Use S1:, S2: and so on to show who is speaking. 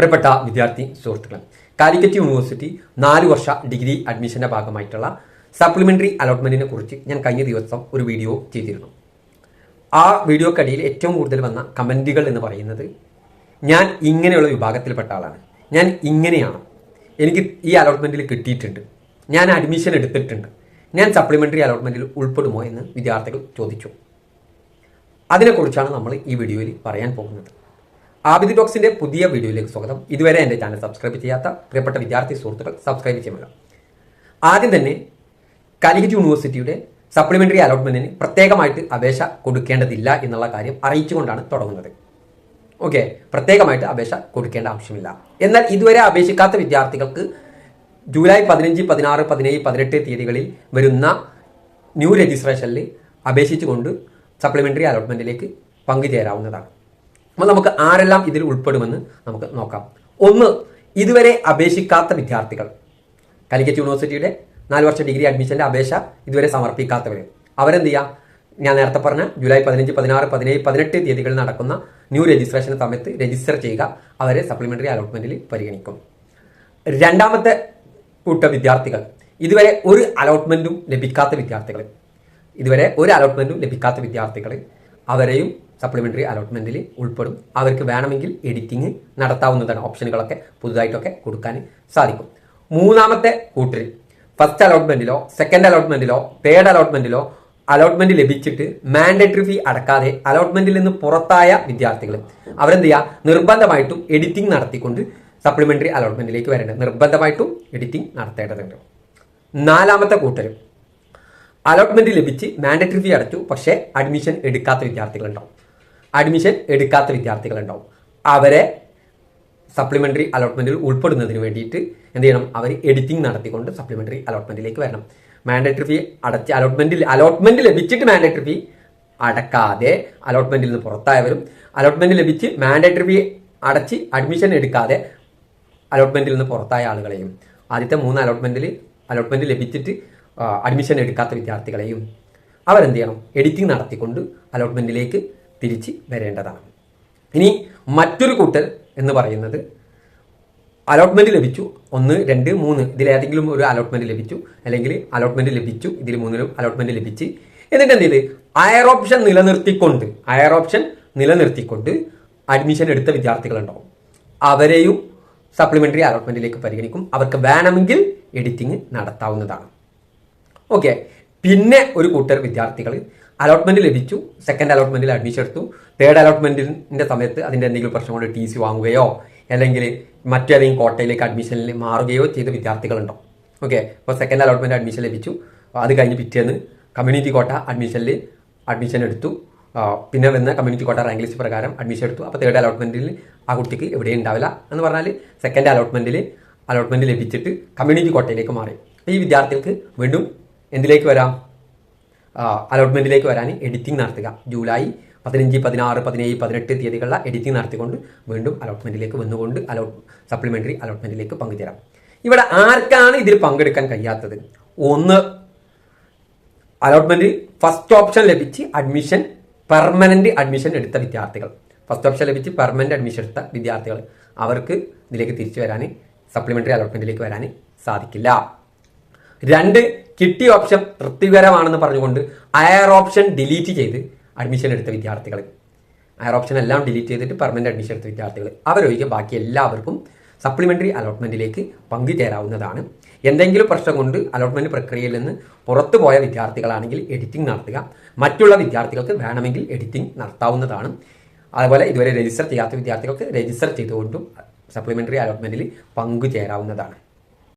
S1: പ്രിയപ്പെട്ട വിദ്യാർത്ഥി സുഹൃത്തുക്കളെ കാലിക്കറ്റ് യൂണിവേഴ്സിറ്റി നാല് വർഷ ഡിഗ്രി അഡ്മിഷന്റെ ഭാഗമായിട്ടുള്ള സപ്ലിമെന്ററി അലോട്ട്മെന്റിനെ കുറിച്ച് ഞാൻ കഴിഞ്ഞ ദിവസം ഒരു വീഡിയോ ചെയ്തിരുന്നു. ആ വീഡിയോക്കടിയിൽ ഏറ്റവും കൂടുതൽ വന്ന കമന്റുകൾ എന്ന് പറയുന്നത് ഞാൻ ഇങ്ങനെയുള്ള വിഭാഗത്തിൽപ്പെട്ട ആളാണ്. ഞാൻ ഇങ്ങനെയാണ്. എനിക്ക് ഈ അലോട്ട്മെന്റിൽ കിട്ടിയിട്ടുണ്ട്. ഞാൻ അഡ്മിഷൻ എടുത്തിട്ടുണ്ട്. ഞാൻ സപ്ലിമെന്ററി അലോട്ട്മെന്റിൽ ഉൾപ്പെടുമോ എന്ന് വിദ്യാർത്ഥികൾ ചോദിച്ചു. അതിനെക്കുറിച്ചാണ് നമ്മൾ ഈ വീഡിയോയിൽ പറയാൻ പോകുന്നത്. ആബിദ് ടോക്സിന്റെ പുതിയ വീഡിയോയിലേക്ക് സ്വാഗതം. ഇതുവരെ എന്റെ ചാനൽ സബ്സ്ക്രൈബ് ചെയ്യാത്ത പ്രിയപ്പെട്ട വിദ്യാർത്ഥി സുഹൃത്തുക്കൾ സബ്സ്ക്രൈബ് ചെയ്യുമല്ലോ ആദ്യം തന്നെ കാലിക്കറ്റ് യൂണിവേഴ്സിറ്റിയുടെ സപ്ലിമെന്ററി അലോട്ട്മെന്റിന് പ്രത്യേകമായിട്ട് അപേക്ഷ കൊടുക്കേണ്ടതില്ല എന്നുള്ള കാര്യം അറിയിച്ചുകൊണ്ടാണ് തുടങ്ങുന്നത്. ഓക്കെ പ്രത്യേകമായിട്ട് അപേക്ഷ കൊടുക്കേണ്ട ആവശ്യമില്ല. എന്നാൽ ഇതുവരെ അപേക്ഷിക്കാത്ത വിദ്യാർത്ഥികൾക്ക് ജൂലൈ പതിനഞ്ച് പതിനാറ് പതിനേഴ് പതിനെട്ട് തീയതികളിൽ വരുന്ന ന്യൂ രജിസ്ട്രേഷനിൽ അപേക്ഷിച്ചുകൊണ്ട് സപ്ലിമെന്ററി അലോട്ട്മെന്റിലേക്ക് പങ്കുചേരാവുന്നതാണ്. അപ്പോൾ നമുക്ക് ആരെല്ലാം ഇതിൽ ഉൾപ്പെടുമെന്ന് നമുക്ക് നോക്കാം. ഒന്ന് ഇതുവരെ അപേക്ഷിക്കാത്ത വിദ്യാർത്ഥികൾ. കാലിക്കറ്റ് യൂണിവേഴ്സിറ്റിയുടെ നാല് വർഷ ഡിഗ്രി അഡ്മിഷന്റെ അപേക്ഷ ഇതുവരെ സമർപ്പിക്കാത്തവർ അവരെന്ത് ചെയ്യാം ഞാൻ നേരത്തെ പറഞ്ഞ ജൂലൈ പതിനഞ്ച് പതിനാറ് പതിനേഴ് പതിനെട്ട് തീയതികളിൽ നടക്കുന്ന ന്യൂ രജിസ്ട്രേഷൻ സമയത്ത് രജിസ്റ്റർ ചെയ്യുക അവരെ സപ്ലിമെന്ററി അലോട്ട്മെന്റിൽ പരിഗണിക്കും. രണ്ടാമത്തെ കൂട്ട വിദ്യാർത്ഥികൾ. ഇതുവരെ ഒരു അലോട്ട്മെന്റും ലഭിക്കാത്ത വിദ്യാർത്ഥികൾ ഇതുവരെ ഒരു അലോട്ട്മെന്റും ലഭിക്കാത്ത വിദ്യാർത്ഥികൾ അവരെയും സപ്ലിമെന്ററി അലോട്ട്മെന്റിൽ ഉൾപ്പെടും. അവർക്ക് വേണമെങ്കിൽ എഡിറ്റിംഗ് നടത്താവുന്നതാണ്. ഓപ്ഷനുകളൊക്കെ പുതുതായിട്ടൊക്കെ കൊടുക്കാൻ സാധിക്കും. മൂന്നാമത്തെ കൂട്ടരിൽ ഫസ്റ്റ് അലോട്ട്മെന്റിലോ സെക്കൻഡ് അലോട്ട്മെന്റിലോ തേർഡ് അലോട്ട്മെന്റിലോ അലോട്ട്മെന്റ് ലഭിച്ചിട്ട് മാൻഡേറ്ററി ഫീ അടക്കാതെ അലോട്ട്മെന്റിൽ നിന്ന് പുറത്തായ വിദ്യാർത്ഥികൾ അവരെന്ത് ചെയ്യുക നിർബന്ധമായിട്ടും എഡിറ്റിംഗ് നടത്തിക്കൊണ്ട് സപ്ലിമെന്ററി അലോട്ട്മെന്റിലേക്ക് വരേണ്ടത്. നിർബന്ധമായിട്ടും എഡിറ്റിംഗ് നടത്തേണ്ടതുണ്ട്. നാലാമത്തെ കൂട്ടർ അലോട്ട്മെന്റ് ലഭിച്ച് മാൻഡേറ്ററി ഫീ അടച്ചു. പക്ഷേ അഡ്മിഷൻ എടുക്കാത്ത വിദ്യാർത്ഥികളുണ്ടാവും. അഡ്മിഷൻ എടുക്കാത്ത വിദ്യാർത്ഥികളുണ്ടാവും. അവരെ സപ്ലിമെന്ററി അലോട്ട്മെന്റിൽ ഉൾപ്പെടുന്നതിന് വേണ്ടിയിട്ട് എന്ത് ചെയ്യണം? അവർ എഡിറ്റിംഗ് നടത്തിക്കൊണ്ട് സപ്ലിമെന്ററി അലോട്ട്മെന്റിലേക്ക് വരണം. മാൻഡേറ്ററി ഫീ അടച്ച് അലോട്ട്മെന്റിൽ അലോട്ട്മെന്റ് ലഭിച്ചിട്ട് മാൻഡേറ്ററി ഫീ അടക്കാതെ അലോട്ട്മെന്റിൽ നിന്ന് പുറത്തായവരും അലോട്ട്മെന്റ് ലഭിച്ച് മാൻഡേറ്ററി ഫീ അടച്ച് അഡ്മിഷൻ എടുക്കാതെ അലോട്ട്മെന്റിൽ നിന്ന് പുറത്തായ ആളുകളെയും ആദ്യത്തെ മൂന്ന് അലോട്ട്മെന്റിൽ അലോട്ട്മെന്റ് ലഭിച്ചിട്ട് അഡ്മിഷൻ എടുക്കാത്ത വിദ്യാർത്ഥികളെയും അവരെന്ത് ചെയ്യണം? എഡിറ്റിംഗ് നടത്തിക്കൊണ്ട് അലോട്ട്മെന്റിലേക്ക് തിരിച്ച് വരേണ്ടതാണ്. ഇനി മറ്റൊരു കൂട്ടൽ എന്ന് പറയുന്നത് അലോട്ട്മെന്റ് ലഭിച്ചു. ഒന്ന് രണ്ട് മൂന്ന്. ഇതിലേതെങ്കിലും ഒരു അലോട്ട്മെന്റ് ലഭിച്ചു. അല്ലെങ്കിൽ അലോട്ട്മെന്റ് ലഭിച്ചു. ഇതിൽ മൂന്നിലും അലോട്ട്മെന്റ് ലഭിച്ച്. എന്നിട്ട് എന്ത് ചെയ്ത്? അയർ ഓപ്ഷൻ നിലനിർത്തിക്കൊണ്ട് അയർ ഓപ്ഷൻ നിലനിർത്തിക്കൊണ്ട് അഡ്മിഷൻ എടുത്ത വിദ്യാർത്ഥികളുണ്ടാവും. അവരെയും സപ്ലിമെന്ററി അലോട്ട്മെന്റിലേക്ക് പരിഗണിക്കും. അവർക്ക് വേണമെങ്കിൽ എഡിറ്റിംഗ് നടത്താവുന്നതാണ്. ഓക്കെ പിന്നെ ഒരു കൂട്ടർ വിദ്യാർത്ഥികൾ അലോട്ട്മെന്റ് ലഭിച്ചു സെക്കൻഡ് അലോട്ട്മെന്റിൽ അഡ്മിഷൻ എടുത്തു. തേർഡ് അലോട്ട്മെന്റിന്റെ സമയത്ത് അതിന്റെ എന്തെങ്കിലും പ്രശ്നം കൊണ്ട് ടി സി വാങ്ങുകയോ അല്ലെങ്കിൽ മറ്റേതെങ്കിലും കോട്ടയിലേക്ക് അഡ്മിഷനിൽ മാറുകയോ ചെയ്ത വിദ്യാർത്ഥികളുണ്ടോ. ഓക്കെ അപ്പോൾ സെക്കൻഡ് അലോട്ട്മെന്റ് അഡ്മിഷൻ ലഭിച്ചു. അത് കഴിഞ്ഞ് പിറ്റേന്ന് കമ്മ്യൂണിറ്റി കോട്ട അഡ്മിഷനിൽ അഡ്മിഷൻ എടുത്തു. പിന്നെ വന്ന കമ്മ്യൂണിറ്റി കോട്ട റാങ്ക് ലിസ്റ്റ് പ്രകാരം അഡ്മിഷൻ എടുത്തു. അപ്പോൾ തേർഡ് അലോട്ട്മെന്റിൽ ആ കുട്ടിക്ക് എവിടെയും ഉണ്ടാവില്ല എന്ന് പറഞ്ഞാൽ സെക്കൻഡ് അലോട്ട്മെന്റിൽ അലോട്ട്മെന്റ് ലഭിച്ചിട്ട് കമ്മ്യൂണിറ്റി കോട്ടയിലേക്ക് മാറി. ഈ വിദ്യാർത്ഥികൾക്ക് വീണ്ടും എന്തിലേക്ക് വരാം? അലോട്ട്മെന്റിലേക്ക് വരാൻ എഡിറ്റിംഗ് നടത്തുക. ജൂലൈ പതിനഞ്ച് പതിനാറ് പതിനേഴ് പതിനെട്ട് തീയതികളിലെ എഡിറ്റിംഗ് നടത്തിക്കൊണ്ട് വീണ്ടും അലോട്ട്മെന്റിലേക്ക് വന്നുകൊണ്ട് അലോട്ട് സപ്ലിമെന്ററി അലോട്ട്മെന്റിലേക്ക് പങ്കുചേരാം. ഇവിടെ ആർക്കാണ് ഇതിൽ പങ്കെടുക്കാൻ കഴിയാത്തത്? ഒന്ന് അലോട്ട്മെന്റ് ഫസ്റ്റ് ഓപ്ഷൻ ലഭിച്ച് അഡ്മിഷൻ പെർമനന്റ് അഡ്മിഷൻ എടുത്ത വിദ്യാർത്ഥികൾ. ഫസ്റ്റ് ഓപ്ഷൻ ലഭിച്ച് പെർമനന്റ് അഡ്മിഷൻ എടുത്ത വിദ്യാർത്ഥികൾ. അവർക്ക് ഇതിലേക്ക് തിരിച്ചു വരാൻ സപ്ലിമെന്ററി അലോട്ട്മെന്റിലേക്ക് വരാൻ സാധിക്കില്ല. രണ്ട് കിട്ടിയ ഓപ്ഷൻ തൃപ്തികരമാണെന്ന് പറഞ്ഞുകൊണ്ട് അയർ ഓപ്ഷൻ ഡിലീറ്റ് ചെയ്ത് അഡ്മിഷൻ എടുത്ത വിദ്യാർത്ഥികൾ അയർ ഓപ്ഷൻ എല്ലാം ഡിലീറ്റ് ചെയ്തിട്ട് പെർമനന്റ് അഡ്മിഷൻ എടുത്ത വിദ്യാർത്ഥികൾ അവരൊഴികെ ബാക്കി എല്ലാവർക്കും സപ്ലിമെന്ററി അലോട്ട്മെന്റിലേക്ക് പങ്കുചേരാവുന്നതാണ്. എന്തെങ്കിലും പ്രശ്നം കൊണ്ട് അലോട്ട്മെന്റ് പ്രക്രിയയിൽ നിന്ന് പുറത്തു പോയ വിദ്യാർത്ഥികളാണെങ്കിൽ എഡിറ്റിംഗ് നടത്തുക. മറ്റുള്ള വിദ്യാർത്ഥികൾക്ക് വേണമെങ്കിൽ എഡിറ്റിംഗ് നടത്താവുന്നതാണ്. അതുപോലെ ഇതുവരെ രജിസ്റ്റർ ചെയ്യാത്ത വിദ്യാർത്ഥികൾക്ക് രജിസ്റ്റർ ചെയ്തുകൊണ്ടും സപ്ലിമെന്ററി അലോട്ട്മെന്റിൽ പങ്കുചേരാവുന്നതാണ്.